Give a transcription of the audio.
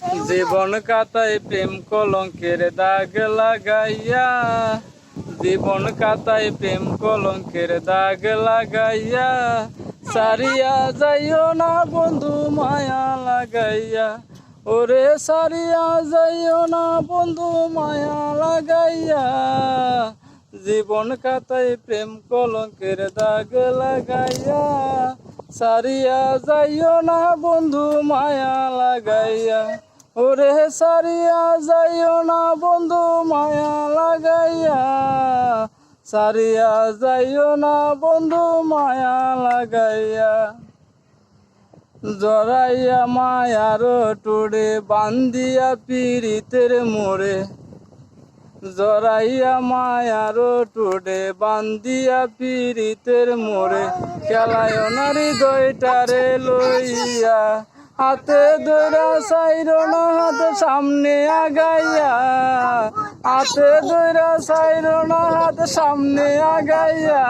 জীবন কাতায় প্রেম কলঙ্কের দাগ লাগাইয়া। জীবন কাতায় প্রেম কলঙ্কের দাগ লাগাইয়া। সারিয়া যাইও না বন্ধু, মায়া লাগাইয়া। ওরে সারিয়া যাইও না বন্ধু, মায়া লাগাইয়া। জীবন কাতায় প্রেম কলঙ্কের দাগ লাগাইয়া। সারিয়া যাইও না বন্ধু, মায়া লাগাইয়া। ওরে সারিয়া যাইও না বন্ধু, মায়া লাগাইয়া। সারিয়া যাইও না বন্ধু, মায়া লাগাইয়া। জড়াইয়া মায়ার টুড়ে বান্দিয়া পীড়িতের মোড়ে। জড়াইয়া মায়ার টুডে বান্দিয়া পীড়িতের মোড়ে। খেলায় নারী দইটারে লইয়া। হাতে দৈরা সাইর না হাতে সামনে আগাইয়া। হাতে দৈরা সাইর না হাতে সামনে আগাইয়া।